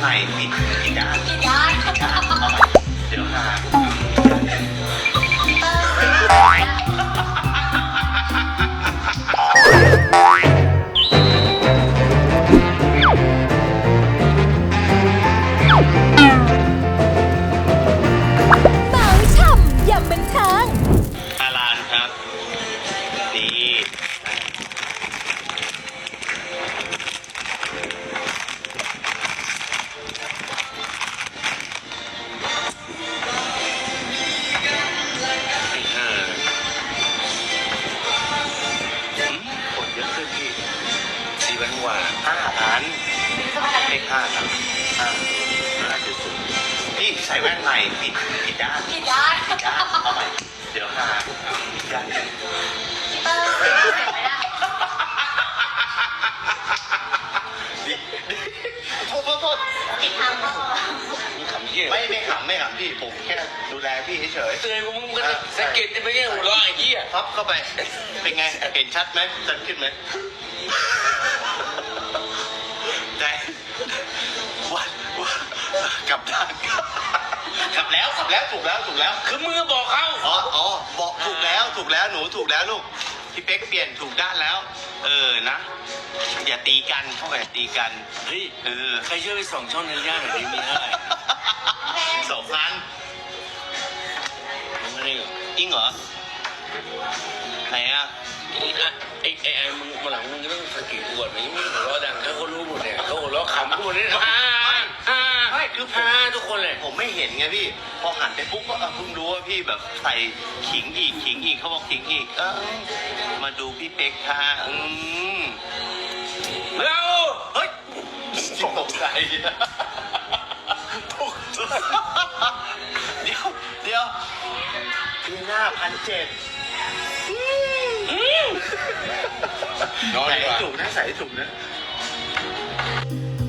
ใหม่ผิดผิดด้านกี่ด้านผิดด้านเอาใหม่เดี๋ยวหา วันกว่าห้าล้านเลขห้าครับห้าห้าจุดศูนย์พี่ใส่แว่นใหม่ผิดผิดด้านกี่ด้านผิดด้านเอาใหม่เดี๋ยวหาผิดด้านเออเสียงไม่ได้โทษโทษโทษผิดทางพ่อขำเยี่ยไม่ไม่ขำไม่ขำพี่ผมแค่ดูแลพี่เฉยเตือนกูมึงก็สะกิดไปแค่หัวเราะไอ้เหี้ยๆพับเข้าไป เป็นไงเห็นชัดไหมชัดขึ้นไหม แล้วกลับแล้วถูกแล้วถูกแล้วคือมึงก็บอกเขาอ๋ออ๋อบอกถูกแล้วถูกแล้วหนูถูกแล้วลูกพี่เป๊กเปลี่ยนถูกด้านแล้ว เออนะอย่าตีกันเข้าไปตีกันเฮ้ยเออใครช่วยไปส่องช่องในย่านหน่อยดิมีเท่าไหร่สองพันมึงไม่ได้จริงเหรอไหนอะไอ้อะไอ้ไอ้ไอ้มึงมาหลังมึงก็ต้องสะกิดกูก่อนไม่ไม่หัวเราะดังถ้าเขารู้หมดเนี่ยเขาหัวเราะขำกูหมดเลยฮ่า คนเลยผมไม่เห็นไงพี่ พอหันไปปุ๊บก็เออเพิ่งรู้ว่าพี่แบบใส่ขิงอีกขิงอีกเขาบอกขิงอีก เออมาดูพี่เป๊กค่ะอืมเราเฮ้ยตกใจตกใจเดี๋ยวเดี๋ยวปีหน้าพันเจ็ดนอนใส่ดีกว่าถุงนะใส่ถุงนะ